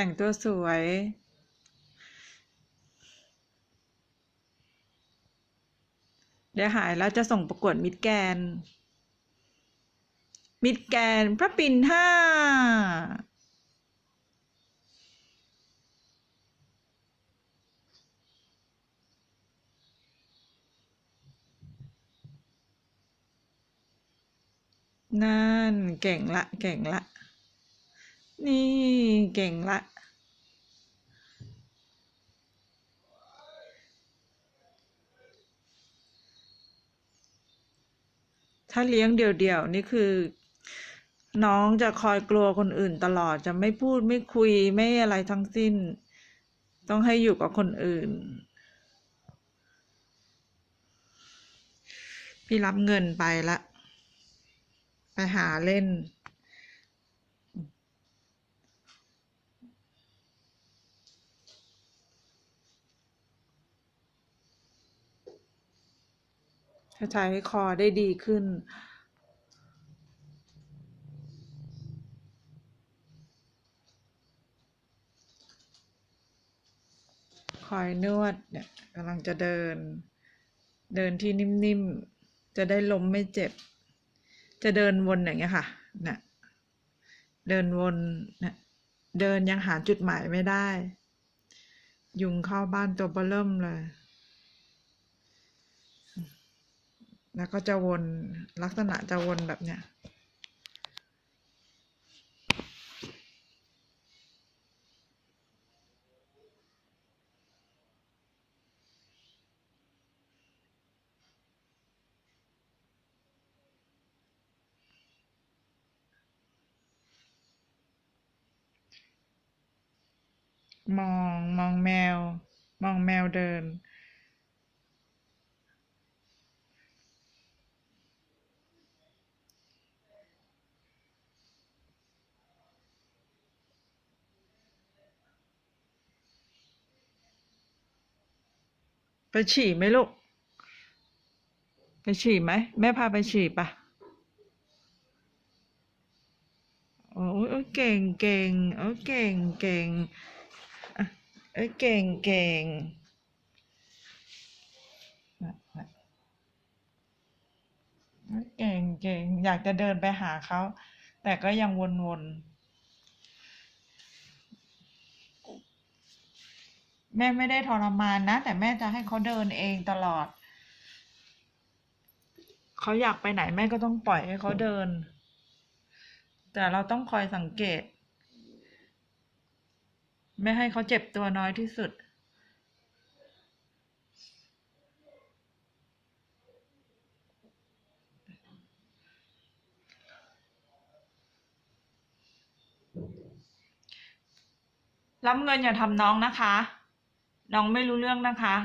แต่งตัวสวย เดี๋ยวหายแล้วจะส่งประกวดมิดแกน มิดแกนพระปิ่นห้านั่นเก่งละ เก่งละ นี่เก่งละ ถ้าเลี้ยงเดี่ยวๆ นี่คือ น้องจะคอยกลัวคนอื่นตลอดจะไม่พูดไม่คุยไม่อะไรทั้งสิ้น ต้องให้อยู่กับคนอื่น พี่รับเงินไปละ ไปหาเล่น ถ้าใช้คอได้ดีขึ้น คอยนวดเนี่ยกำลังจะเดิน เดินที่นิ่มๆ จะได้ล้มไม่เจ็บ จะเดินวนอย่างเงี้ยค่ะเนี่ยเดินวนเนี่ยเดินยังหาจุดหมายไม่ได้ ยุงเข้าบ้านตัวเบ้อเริ่มเลย แล้วก็จะวนลักษณะจะวนแบบเนี้ยมองมองแมว มองแมวเดิน ฉี่ไหมลูก ไปฉี่ไหม แม่พาไปฉี่ปะโอ้ยโอ้ยเก่งเก่งโอ้ยเก่งเก่งอะเอ้ยเก่งเก่งเก่งเก่งอยากจะเดินไปหาเขา แต่ก็ยังวนๆ แม่ไม่ได้ทรมานนะ แต่แม่จะให้เขาเดินเองตลอด เขาอยากไปไหนแม่ก็ต้องปล่อยให้เขาเดิน แต่เราต้องคอยสังเกต ไม่ให้เขาเจ็บตัวน้อยที่สุดรับเงินอย่าทำน้องนะคะ น้องไม่รู้เรื่องนะคะ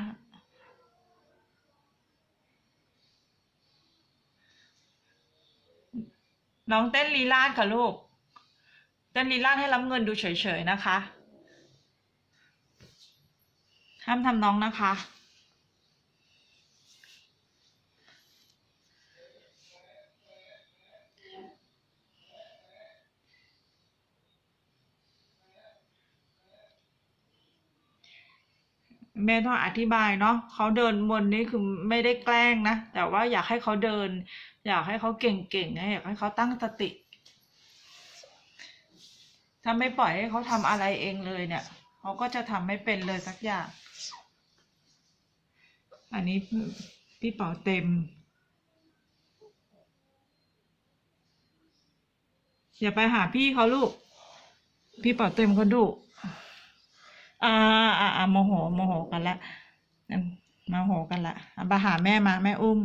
น้องเต้นลีลาดค่ะลูก เต้นลีลาดให้รับเงินดูเฉยๆนะคะ ห้ามทำน้องนะคะ แม่ต้องอธิบายเนาะเขาเดินบนนี้คือไม่ได้แกล้งนะ แต่ว่าอยากให้เขาเดิน อยากให้เขาเก่งๆอยากให้เขาตั้งสติ ถ้าไม่ปล่อยให้เขาทำอะไรเองเลยเนี่ยเขาก็จะทำไม่เป็นเลยสักอย่าง อันนี้พี่เป๋าเต็ม อย่าไปหาพี่เขาลูก พี่เป๋าเต็มเขาดุ อ่าอ่าอ่าโมโหโมโหกันละมโมโหกันละอาไปหาแม่มาแม่อุ้ม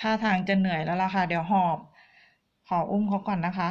ท่าทางจะเหนื่อยแล้วล่ะค่ะ เดี๋ยวหอบ ขออุ้มเขาก่อนนะคะ